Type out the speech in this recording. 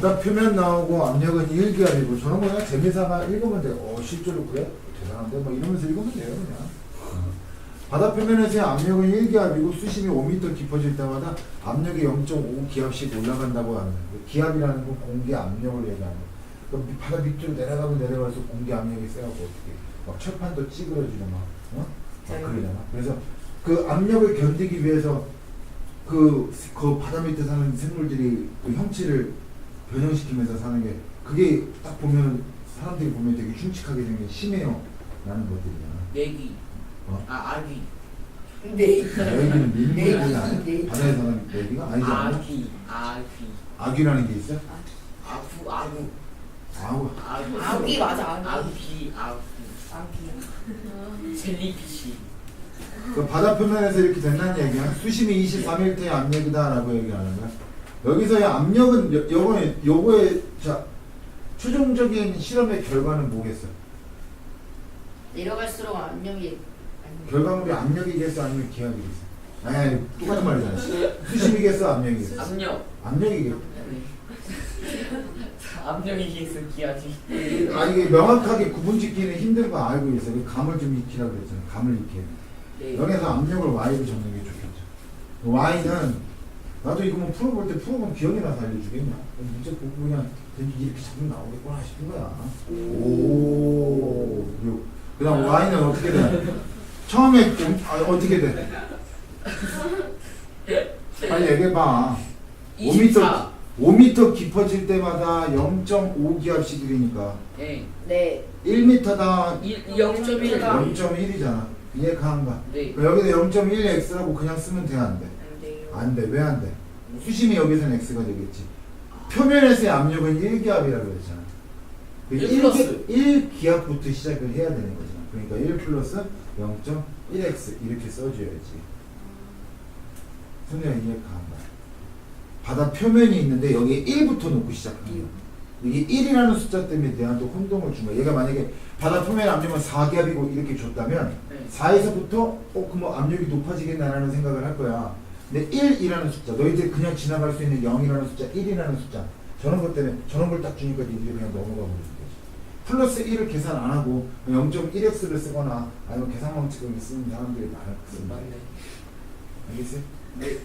바다 표면 나오고 압력은 1기압이고 저런 거 그냥 재미삼아 읽으면 돼요. 어, 실제로 그래? 대단한데? 뭐 이러면서 읽으면 돼요, 그냥. 바다 표면에서의 압력은 1기압이고 수심이 5m 깊어질 때마다 압력이 0.5기압씩 올라간다고 하는 거예요. 기압이라는 건 공기 압력을 얘기하는 거예요. 밑- 바다 밑으로 내려가고 내려갈수록 공기 압력이 세갖고 어떻게 막 철판도 찌그러지고 막, 어? 막 그러잖아. 그래서 그 압력을 견디기 위해서 그, 그 바다 밑에 사는 생물들이 그 형체를 변형시키면서 사는 게 그게 딱 보면 사람들이 보면 되게 흉측하게 생긴 심해요 라는 것들이잖아. 내기. 어? 아 아기. 네. 여기는 민물이 내기, 아니야? 내기. 바다에 사는 내기가 아니지 않아? 아기. 아기. 아귀라는 게 있어? 아구 아구. 아우 아구. 아기 맞아, 아기. 아기 아구. 아기. 젤리피시. 그 바다 표면에서 이렇게 된다는 얘기야. 수심이 23m의 압력이다라고 얘기하는 거야. 여기서의 압력은 요, 요거에 요거의 자 최종적인 실험의 결과는 뭐겠어? 내려갈수록 압력이 결과물이 압력이겠어 아니면 기압이겠어? 아니 똑같은 말이잖아. 수심이겠어 압력이겠어? 압력. 압력이겠. 압력이겠어 기아지. 아 이게 명확하게 구분짓기는 힘든 거 알고 있어. 그 감을 좀 익히라고 그랬잖아. 감을 익혀. 네. 여기서 압력을 Y로 적는 게 좋겠죠. Y는 나도 이거 뭐 풀어볼 때 풀어보면 기억이 나서 알려주겠냐? 문제 보고 그냥 대충 이렇게 잡으면 나오겠구나 싶은 거야. 오. 그리고 그다음 Y는 어떻게 돼? 처음에 좀- 아, 어떻게 돼? 빨리 얘기해봐. 5m 24. 5m 깊어질 때마다 0.5기압씩 이르니까 네. 네. 1m당 0.1. 0.1이잖아. 이해 가한가? 네. 여기다 0.1x라고 그냥 쓰면 돼, 안 돼? 안. 안 돼. 왜 안 돼? 수심이 여기서는 x가 되겠지. 표면에서의 압력은 1기압이라고 그랬잖아. 그일 플러스. 1기압부터 시작을 해야 되는 거잖아. 그러니까 1 플러스 0.1x 이렇게 써줘야지. 선생님 이해 가한가? 바다 표면이 있는데 여기에 1부터 놓고 거야. 이게 1이라는 숫자 때문에 대한 또 혼동을 준 거야. 얘가 만약에 바다 표면 압력은 4기압이고 이렇게 줬다면 네. 4에서부터 어 그럼 압력이 높아지겠나라는 생각을 할 거야. 근데 1이라는 숫자, 너희들 그냥 지나갈 수 있는 0이라는 숫자, 1이라는 숫자, 저런 것 때문에 저런 걸 딱 주니까 니들이 그냥 넘어가 버리는 거지. 플러스 1을 계산 안 하고 0.1x를 쓰거나 아니면 계산망측을 쓰는 사람들이 많을. 맞네. 알겠어요? 네.